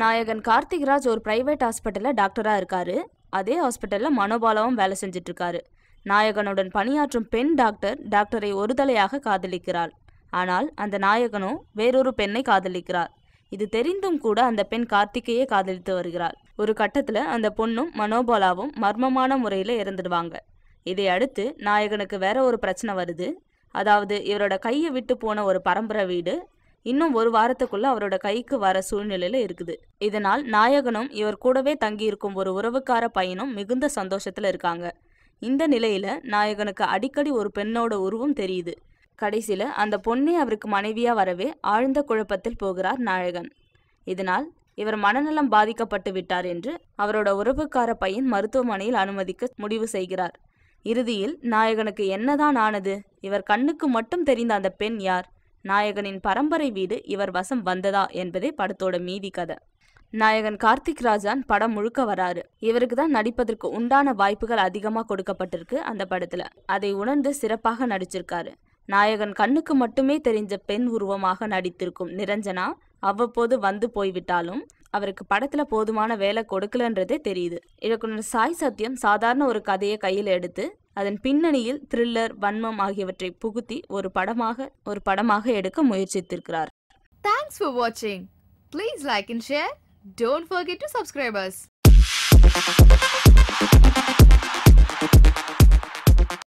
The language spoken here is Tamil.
நாயகன் கார்த்திக்ராஜ் ஒரு பிரைவேட் ஹாஸ்பிட்டலில் டாக்டராக இருக்காரு. அதே ஹாஸ்பிட்டலில் மனோபாலாவும் வேலை செஞ்சுட்டு இருக்காரு நாயகனுடன் பணியாற்றும் பெண் டாக்டர் டாக்டரை ஒரு தலையாக காதலிக்கிறாள். ஆனால் அந்த நாயகனோ வேறொரு பெண்ணை காதலிக்கிறார். இது தெரிந்தும் கூட அந்த பெண் கார்த்திகையே காதலித்து வருகிறாள். ஒரு கட்டத்தில் அந்த பொண்ணும் மனோபாலாவும் மர்மமான முறையில் இறந்துடுவாங்க. இதை அடுத்து நாயகனுக்கு வேற ஒரு பிரச்சனை வருது. அதாவது இவரோட கையை விட்டு போன ஒரு பரம்பரை வீடு இன்னும் ஒரு வாரத்துக்குள்ள அவரோட கைக்கு வர சூழ்நிலையில இருக்குது. இதனால் நாயகனும் இவர் கூடவே தங்கியிருக்கும் ஒரு உறவுக்கார பையனும் மிகுந்த சந்தோஷத்துல இருக்காங்க. இந்த நிலையில நாயகனுக்கு அடிக்கடி ஒரு பெண்ணோட உருவம் தெரியுது. கடைசியில அந்த பொண்ணே அவருக்கு மனைவியா வரவே ஆழ்ந்த குழப்பத்தில் போகிறார் நாயகன். இதனால் இவர் மனநலம் பாதிக்கப்பட்டு விட்டார் என்று அவரோட உறவுக்கார பையன் மருத்துவமனையில் அனுமதிக்க முடிவு செய்கிறார். இறுதியில் நாயகனுக்கு என்னதான் ஆனது? இவர் கண்ணுக்கு மட்டும் தெரிந்த அந்த பெண் யார்? நாயகனின் பரம்பரை வீடு இவர் வசம் வந்ததா என்பதே படத்தோட மீதி கதை. நாயகன் கார்த்திக் ராஜான் படம் முழுக்க வராரு. இவருக்கு தான் நடிப்பதற்கு உண்டான வாய்ப்புகள் அதிகமாக கொடுக்கப்பட்டிருக்கு அந்த படத்துல. அதை உணர்ந்து சிறப்பாக நடிச்சிருக்காரு. நாயகன் கண்ணுக்கு மட்டுமே தெரிஞ்ச பெண் உருவமாக நடித்திருக்கும் நிரஞ்சனா அவ்வப்போது வந்து போய்விட்டாலும் அவருக்கு படத்துல போதுமான வேலை கொடுக்கலன்றதே தெரியுது. இயக்குனர் சாய் சத்யம் சாதாரண ஒரு கதையை கையில் எடுத்து அதன் பின்னணியில் த்ரில்லர் வன்மம் ஆகியவற்றை புகுத்தி ஒரு படமாக ஒரு படமாக எடுக்க முயற்சித்திருக்கிறார் தேங்க்ஸ் ஃபார் வாட்சிங் please like and share don't forget to subscribers